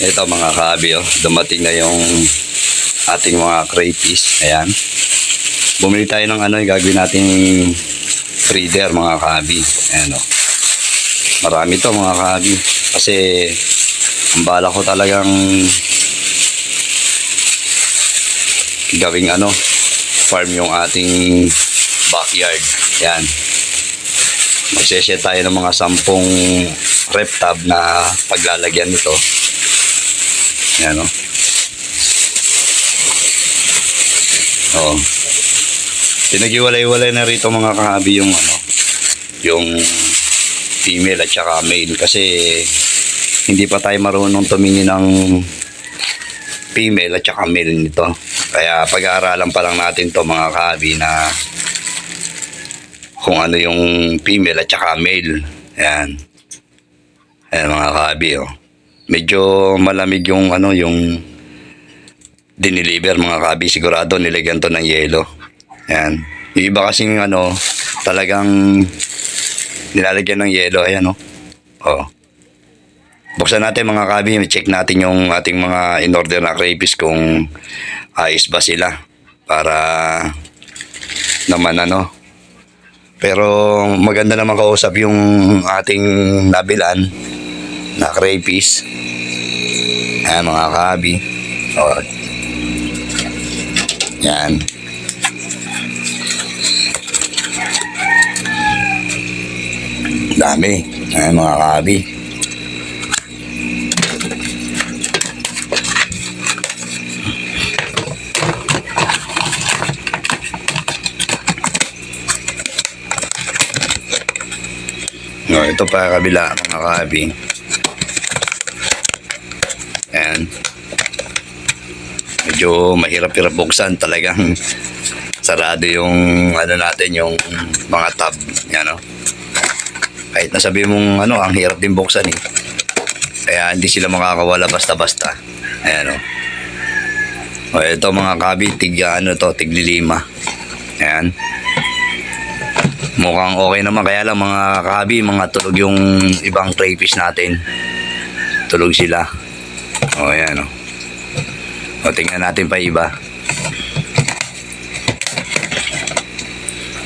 ito mga kabi, oh, dumating na yung ating mga crayfish. Ayan. Bumili tayo ng ano, yung gagawin nating breeder mga kabi. Ayan oh. Marami to mga kabi. Kasi ang bala ko talagang gawing ano, farm yung ating backyard. Ayan. Magseset tayo ng mga sampung rep tab na paglalagyan nito. Ayan o. Oo. Pinagiwalay-walay na rito mga kahabi yung ano, yung female at saka male kasi hindi pa tayo marunong tumingin ng female at saka male nito. Kaya pag-aaralan pa lang natin to mga kahabi na kung ano yung female at saka male. Ayan. Ayan mga kahabi oh. Medyo malamig yung ano yung diniliver mga kahabi. Sigurado nilagyan to ng yelo. Ayan. Yung iba kasing ano talagang nilalagyan ng yelo. Ayan oh. Oh. Buksan natin mga kabi, check natin yung ating mga in-order na crayfish kung ayos ba sila para naman ano. Pero maganda naman kausap yung ating nabilan na crayfish. Ayan mga kabi. O. Yan. Dami. Ayan mga kabi. No, ito pa kabila mga kabi. Ayan. Medyo mahirap-hirap buksan talagang sarado yung ano natin yung mga tab yan no. Kahit nasabi mong ano ang hirap din buksan eh. Kaya hindi sila makakawala basta-basta. Ayan o. O ito mga kabi, tig ano to, tiglilima. Ayan. Mukhang okay naman kaya lang mga kabi, mga tulog yung ibang crayfish natin. Tulog sila. O ayan o. O tingnan natin pa iba.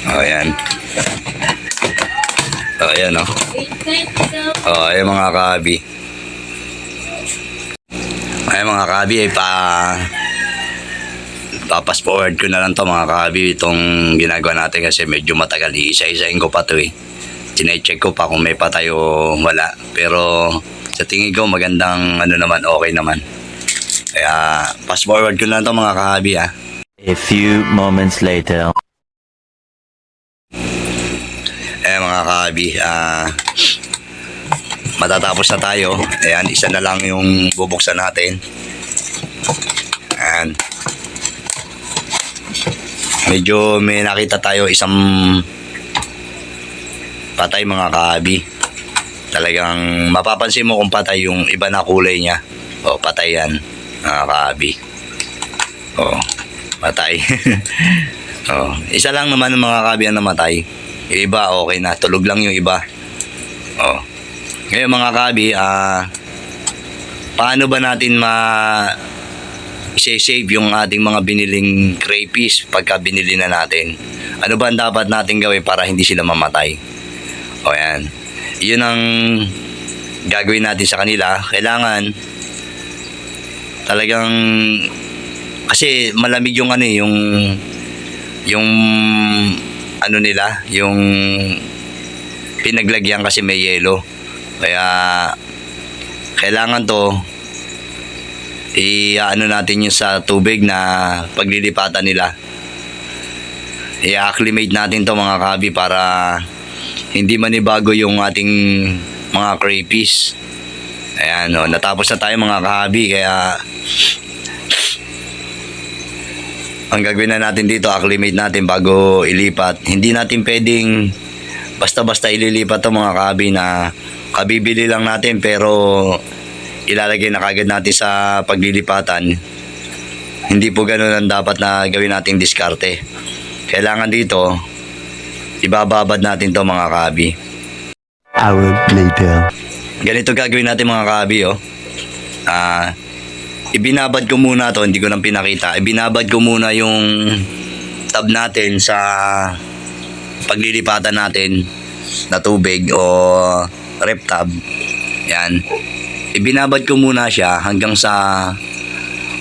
O ayan. O ayan o. O ayan mga kabi. Ayan mga kabi ay pa papas forward ko na lang to mga kabi itong ginagawa natin kasi medyo matagal iisa-isain ko pa to eh chinecheck ko pa kung may patay o wala pero sa tingin ko magandang ano naman okay naman kaya pass forward ko lang to mga kahabi ah. A few moments later. eh mga kahabi ah matatapos na tayo. Ayan isa na lang yung bubuksan natin. Ayan. Medyo may nakita tayo isang patay mga kahabi. Talagang mapapansin mo kung patay yung iba na kulay niya. O patay yan mga kahabi o patay o isa lang naman ng mga kahabi ang namatay yung iba okay na tulog lang yung iba o ngayon mga kahabi ah paano ba natin ma i-save yung ating mga biniling crayfish pagka binili na natin. Ano ba ang dapat natin gawin para hindi sila mamatay? O yan. Yun ang gagawin natin sa kanila. Kailangan talagang kasi malamig yung ano eh, yung yung ano nila, yung pinaglagyan kasi may yelo. Kaya kailangan to i-ano natin yung sa tubig na paglilipatan nila. I-acclimate natin to mga kabi para hindi manibago yung ating mga crayfish. Ayan, no, natapos na tayo mga kahabi kaya ang gagawin na natin dito, acclimate natin bago ilipat. Hindi natin pwedeng basta-basta ililipat to mga kahabi na kabibili lang natin pero ilalagay na kagad natin sa paglilipatan. Hindi po ganun ang dapat na gawin nating diskarte. Kailangan dito, ibababad natin to mga kabi. Hour later. Ganito gagawin natin mga kabi, oh. Ah, ibinabad ko muna to, hindi ko lang pinakita. Ibinabad ko muna yung tab natin sa paglilipatan natin na tubig o rep tab. Yan. Ibinabad ko muna siya hanggang sa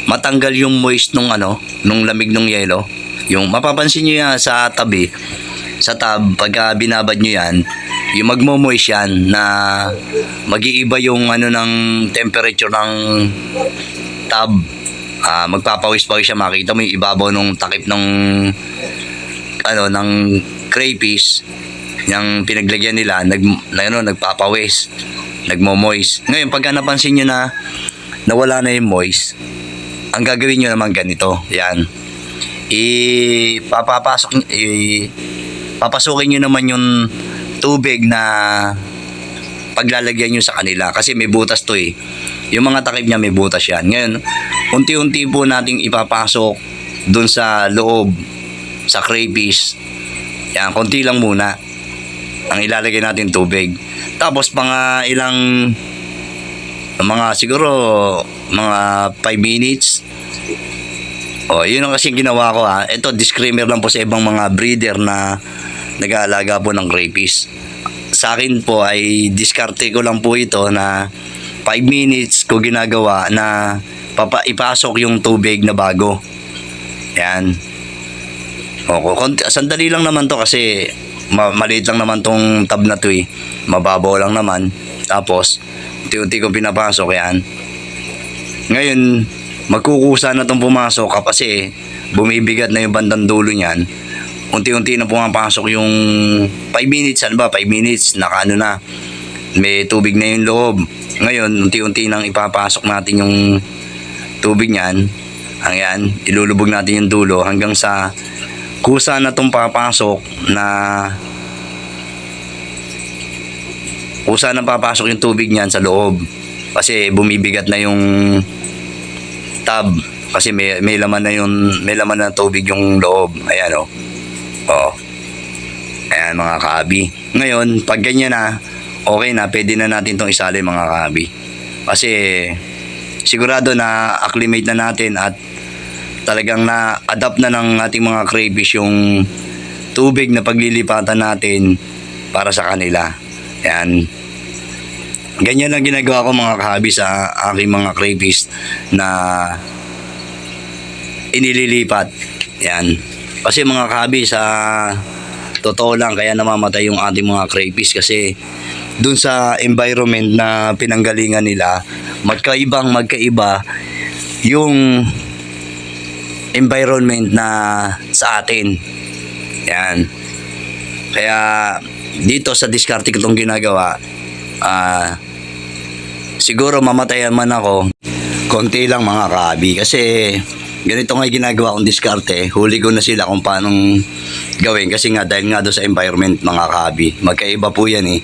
matanggal yung moist nung ano, nung lamig nung yelo. Yung mapapansin niyo yan sa tabi, sa tab pagka binabad niyo yan, yung magmo-moist yan na mag-iiba yung ano ng temperature ng tab. Ah, magpapawis-pawis siya, makita mo yung ibabaw ng takip ng ano ng crayfish yung pinaglagyan nila nag na, ano, nagpapawis nagmo-moist. Ngayon pagka napansin nyo na nawala na yung moist ang gagawin nyo naman ganito yan. Ipapapasok i papasukin nyo naman yung tubig na paglalagyan nyo sa kanila kasi may butas to eh yung mga takip niya may butas yan ngayon unti-unti po nating ipapasok dun sa loob sa crayfish yan, konti lang muna ang ilalagay natin tubig. Tapos mga ilang mga siguro mga 5 minutes. Oh, yun ang kasi ginawa ko ha. Ito disclaimer lang po sa ibang mga breeder na nag-aalaga po ng crayfish. Sa akin po ay diskarte ko lang po ito na 5 minutes ko ginagawa na papa ipasok yung tubig na bago. Yan. O, konti, sandali lang naman to kasi ma- maliit lang naman tong tab na to eh. Mababaw lang naman. Tapos, unti-unti kong pinapasok yan. Ngayon, magkukusa na tong pumasok kasi bumibigat na yung bandang dulo niyan. Unti-unti na pumapasok yung 5 minutes, ano ba? 5 minutes, nakaano na. May tubig na yung loob. Ngayon, unti-unti nang ipapasok natin yung tubig niyan. Ayan, ilulubog natin yung dulo hanggang sa kusa na tong papasok na kusa na papasok yung tubig niyan sa loob. Kasi bumibigat na yung tab kasi may, may laman na yung may laman na tubig yung loob. Ayan o oh. ayan mga kaabi. Ngayon pag ganyan na okay na pwede na natin tong isali mga kaabi kasi sigurado na acclimate na natin at talagang na-adapt na ng ating mga crayfish yung tubig na paglilipatan natin para sa kanila. Yan. Ganyan lang ginagawa ko mga kahabi sa aking mga crayfish na inililipat. Yan. Kasi mga kahabi sa totoo lang kaya namamatay yung ating mga crayfish kasi dun sa environment na pinanggalingan nila magkaibang magkaiba yung environment na sa atin. Yan. Kaya dito sa diskarte ko itong ginagawa, ah siguro mamatayan man ako, konti lang mga kabi. Kasi ganito nga ginagawa kong diskarte, huli ko na sila kung paano gawin. Kasi nga dahil nga doon sa environment mga kabi, magkaiba po yan eh.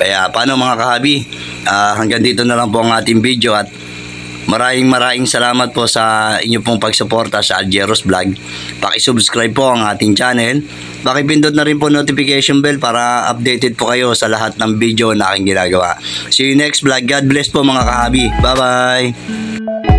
Kaya paano mga kahabi, Ah, hanggang dito na lang po ang ating video at Maraming maraming salamat po sa inyo pong pagsuporta sa Aljeros Vlog. Paki-subscribe po ang ating channel. Pakipindot na rin po notification bell para updated po kayo sa lahat ng video na aking ginagawa. See you next vlog. God bless po mga kahabi. Bye-bye!